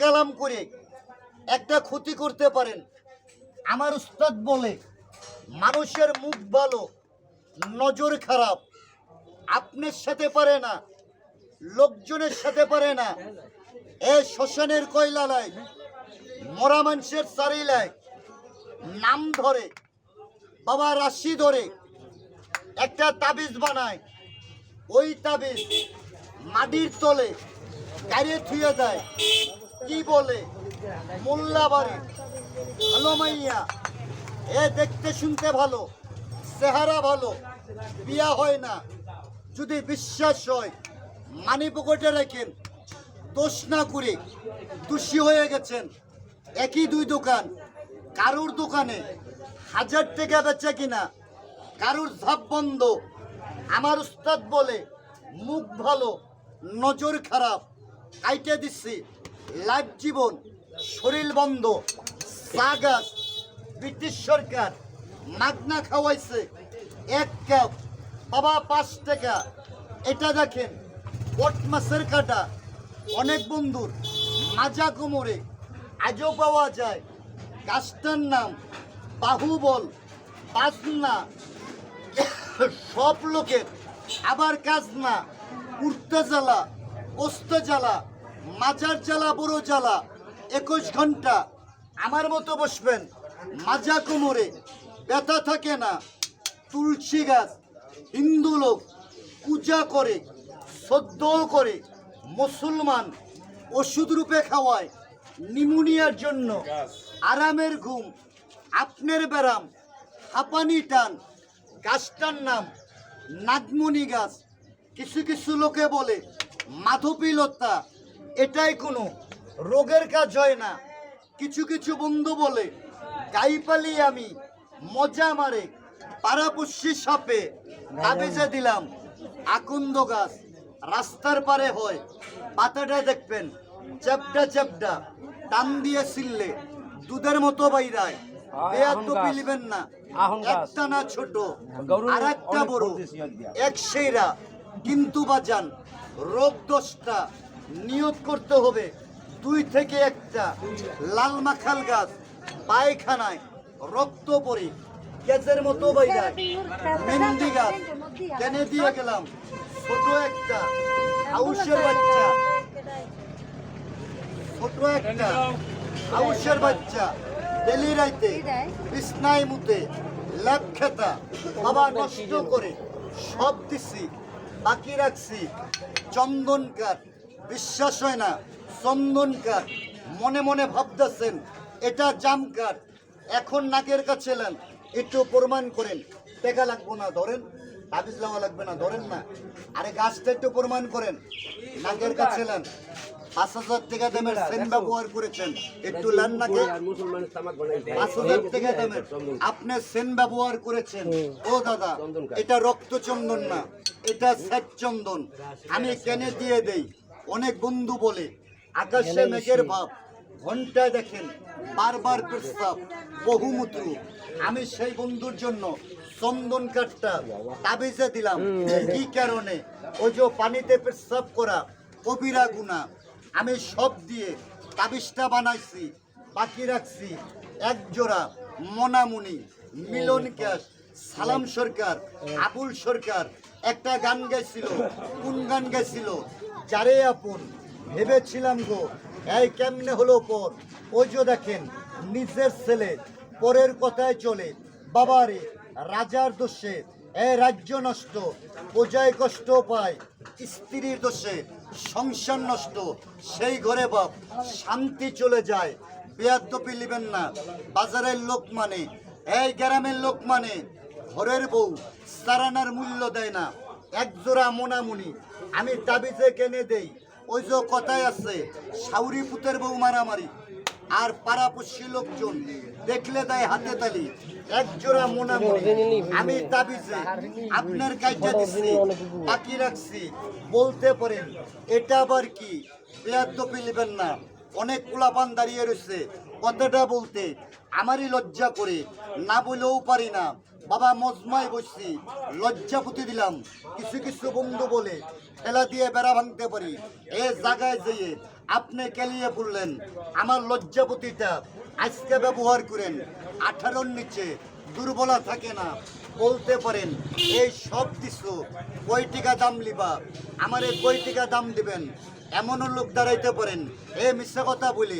কালাম করে একটা ক্ষতি করতে পারেন। আমার উস্তাদ বলে, মানুষের মুখ ভালো, নজর খারাপ। আপনার সাথে পারে না, লোকজনের সাথে পারে না। এ শ্মশানের কয়লালায়, মরা মানুষের চারিলায় নাম ধরে, বাবা রাশি ধরে একটা তাবিজ বানায়। ওই তাবিজ মাটির তলে গাড়ি থুয়ে দেয়। কি বলে? মোল্লা বাড়ি ভালো মাইয়া। এ দেখতে শুনতে ভালো। চেহারা ভালো। বিয়া হয় না। যদি বিশ্বাস হয় মানি পকেটে রেখেন। দোষ না করে দোষী হয়ে গেছেন। একই দুই দোকান। কারুর দোকানে হাজার টাকা বেচে কিনা, কারুর ঝাপ বন্ধ। আমার উস্তাদ বলে, মুখ ভালো, নজর খারাপ। কাইটে দিচ্ছি লাইফ জীবন, শরীর বন্ধ চা ব্রিটিশ সরকার, মাগনা খাওয়াইছে, এক কাপ, বাবা পাঁচ টাকা। এটা দেখেন, বট মাছের কাটা, অনেক বন্ধুর, মাজা কোমরে, আজও পাওয়া যায়, গাছটার নাম, বাহুবল, বাজনা, সব লোকের, আবার কাজ না উঠতে জ্বালা পোস্তে জ্বালা মাজার জ্বালা, বড় জ্বালা। একুশ ঘণ্টা আমার মতো বসবেন, মাজা কোমরে। ব্যথা থাকে না, তুলসী গাছ, হিন্দু লোক পূজা করে, শ্রদ্ধাও করে, মুসলমান ওষুধ রূপে খাওয়ায়, নিমোনিয়ার জন্য। আরামের ঘুম, আপনার ব্যারাম হাঁপানি টান, গাছটার নাম নাগমণি গাছ। কিছু কিছু লোকে বলে মাধবীলতা। এটাই কোনো। রোগের কাজ হয় না। কিছু কিছু বন্ধু বলে গাইপালি আমি মজা মারে পাড়াপুষি সাপে কাবেজে দিলাম আকন্দ গাছ রাস্তার পারে হয় পাতাটা দেখবেন চ্যাপটা চ্যাপটা টান দিয়ে ছিললে দুধের মতো বাইরায় পিলিবেন না। একটা না ছোট আর একটা বড় এক সেইরা কিন্তু বাজান রোগ দশটা নিয়ত করতে হবে। দুই থেকে একটা লাল মাখাল গাছ, পায়খানায় রক্ত পরে কেজের মতো মেহেন্দি গাছ কেনে দিয়ে গেলাম। ছোট একটা হাউসের বাচ্চা। ছোট একটা হাউসের বাচ্চা। ডেলি রাইতে বিছনায় মুতে ল্যাপ খেতা বাবা নষ্ট করে সব দিছি, বাকি রাখছি চন্দন কাঠ। বিশ্বাস হয় না। চন্দন কাঠ। মনে মনে ভাবতেছেন এটা জাম কাঠ। এখন নাকের কাছে এলেন একটু প্রমাণ করেন। টেকা লাগবো না ধরেন। তাবিজ লাওয়া লাগবে না ধরেন না। আরে গাছটা একটু প্রমাণ করেন। নাকের কাছে এলেন। পাঁচ হাজার টাকা দামের সেন ব্যবহার করেছেন। একটু লান নাকে পাঁচ হাজার টাকা দামের। আপনি সেন ব্যবহার করেছেন। ও দাদা এটা রক্ত চন্দন না এটা স্যাট চন্দন। আমি কেনে দিয়ে দেই। অনেক বন্ধু বলে আকাশে মেঘের ভাব ঘন্টায় দেখেন বারবার প্রস্তাব বহুমূত্র। আমি সেই বন্ধুর জন্য চন্দন কাঠটা তাবিজে দিলাম। কি কারণে? যে পানিতে প্রস্তাব করা কবিরা গুণা। আমি সব দিয়ে তাবিজটা বানাইছি বাকি রাখছি এক জোড়া মনামুনি মিলন ক্যাশ সালাম সরকার আবুল সরকার। একটা গান গাইছিল কোন গান গাইছিল? যারে আপন? ভেবেছিলাম গো, এই কেমনে হলো পর? ওই যে দেখেন, নিজের ছেলে, পরের কথায় চলে। বাবারে, রাজার দোষে, এ রাজ্য নষ্ট প্রজায় কষ্ট পায়, স্ত্রীর দোষে, সংসার নষ্ট। সেই ঘরে বাপ, শান্তি চলে যায়। বেয়াদ্দপি লিবেন না, বাজারের লোক মানে এই গ্রামের লোক মানে ঘরের বউ সারানার মূল্য দেয় না। এক জোড়া মোনামুনি। আমি তাবিজে কেনে দেই, ওই যে কথায় আছে, সাউরি পুতের বউ মারামারি। আর পাড়াপড়শি লোকজন দেখলে দেয় হাতে তালি। এক জোড়া মোনামুনি। আমি তাবিজে আপনার কাজটা দিচ্ছি বাকি রাখছি। বলতে পারেন, এটা আবার কি? বেয়াদ্দপি নেবেন না। অনেক কুলাপান দাঁড়িয়ে রয়েছে। কথাটা বলতে আমারই লজ্জা করে, না বলেও পারি না। বাবা মজমায় বসছি, লজ্জা পুঁতে দিলাম। কিছু কিছু বন্ধু বলে, ঠেলা দিয়ে বেড়া ভাঙতে পারি। এ জায়গায় যেয়ে আপনি কেলিয়ে বললেন আমার লজ্জাপতিটা আজকে ব্যবহার করেন। আঠারোর নিচে দুর্বলা থাকে না, বলতে পারেন, এই সব কিছু কই টিকা দাম লিবা? আমারে কই টিকা দাম দিবেন? এমনও লোক দাঁড়াইতে পারেন। এ মিথ্যা কথা বলি